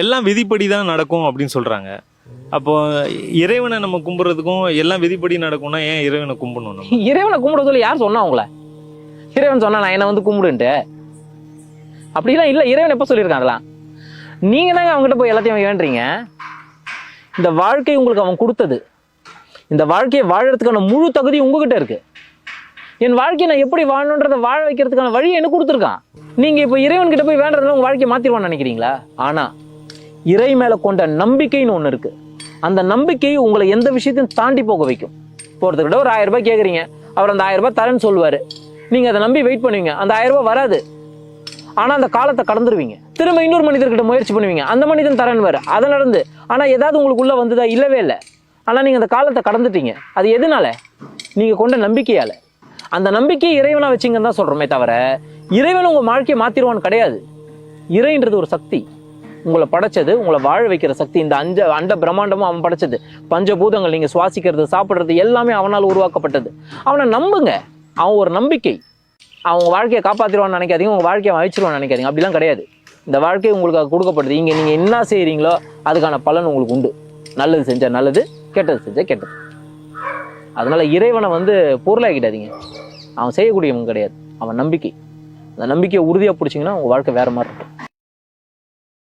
எல்லாம் விதிப்படி தான் நடக்கும் அப்படின்னு சொல்றாங்க. அப்போ இறைவனை நம்ம கும்பிடுறதுக்கும் எல்லாம் விதிப்படி நடக்கும்னா ஏன் இறைவனை கும்பிடணும் நம்ம? இறைவனை கும்பிட சொல்லி யார் சொன்னா அவங்கள? இறைவன் சொன்னா நான் என்ன வந்து கும்பிடுன்ட்டு. அப்படிலாம் இல்லை இறைவன் எப்போ சொல்லியிருக்கான் அதெல்லாம்? நீங்கள் தாங்க அவங்ககிட்ட போய் எல்லாத்தையும் வேண்டுறீங்க இந்த வாழ்க்கை உங்களுக்கு அவன் கொடுத்தது. இந்த வாழ்க்கையை வாழறதுக்கான முழு தகுதி உங்ககிட்ட இருக்கு. என் வாழ்க்கையை நான் எப்படி வாழணுன்றதை வாழ வைக்கிறதுக்கான வழியை எனக்கு கொடுத்துருக்கான். நீங்கள் இப்போ இறைவன் கிட்ட போய் வேண்டதுல உங்கள் வாழ்க்கையை மாத்திருவான்னு நினைக்கிறீங்களா? ஆனால் இறை மேலே கொண்ட நம்பிக்கைன்னு ஒன்று இருக்குது அந்த நம்பிக்கை உங்களை எந்த விஷயத்தையும் தாண்டி போக வைக்கும். போகிறதுக்கிட்ட ஒரு ஆயிரம் ரூபாய் கேட்குறீங்க அவர் அந்த ஆயிரம் ரூபாய் தரேன்னு சொல்லுவார். நீங்கள் அதை நம்பி வெயிட் பண்ணுவீங்க. அந்த ஆயிரம் ரூபாய் வராது. ஆனால் அந்த காலத்தை கடந்துருவீங்க. திரும்ப இன்னொரு மனிதர்கிட்ட முயற்சி பண்ணுவீங்க. அந்த மனிதன் தரேன்னு அதை நடந்து. ஆனால் ஏதாவது உங்களுக்குள்ளே வந்ததா? இல்லவே இல்லை. ஆனால் நீங்கள் அந்த காலத்தை கடந்துட்டீங்க. அது எதனால? நீங்கள் கொண்ட நம்பிக்கையால். அந்த நம்பிக்கையை இறைவனாக வச்சிங்கன்னு தான் சொல்கிறோமே தவிர இறைவன் உங்கள் வாழ்க்கையை மாத்திருவான்னு கிடையாது. இறைன்றது ஒரு சக்தி. உங்களை படைச்சது உங்களை வாழ வைக்கிற சக்தி. இந்த அஞ்ச அண்ட பிரம்மாண்டமும் அவன் படைச்சது. பஞ்சபூதங்கள் நீங்கள் சுவாசிக்கிறது சாப்பிட்றது எல்லாமே அவனால் உருவாக்கப்பட்டது. அவனை நம்புங்க. அவன் ஒரு நம்பிக்கை. அவன் வாழ்க்கையை காப்பாற்றிடுவான்னு நினைக்காதீங்க. உங்கள் வாழ்க்கையை அவன் அழிச்சிருவான்னு நினைக்காதீங்க. அப்படிலாம் கிடையாது. இந்த வாழ்க்கை உங்களுக்கு கொடுக்கப்படுது. இங்கே நீங்கள் என்ன செய்கிறீங்களோ அதுக்கான பலன் உங்களுக்கு உண்டு. நல்லது செஞ்சால் நல்லது கெட்டது செஞ்சால் கெட்டது. அதனால் இறைவனை வந்து பொருளாக்கிடாதீங்க. அவன் செய்யக்கூடியவன் கிடையாது. அவன் நம்பிக்கை. அந்த நம்பிக்கையை உறுதியாக பிடிச்சிங்கன்னா உங்கள் வாழ்க்கை வேறு மாதிரி இருக்கும்.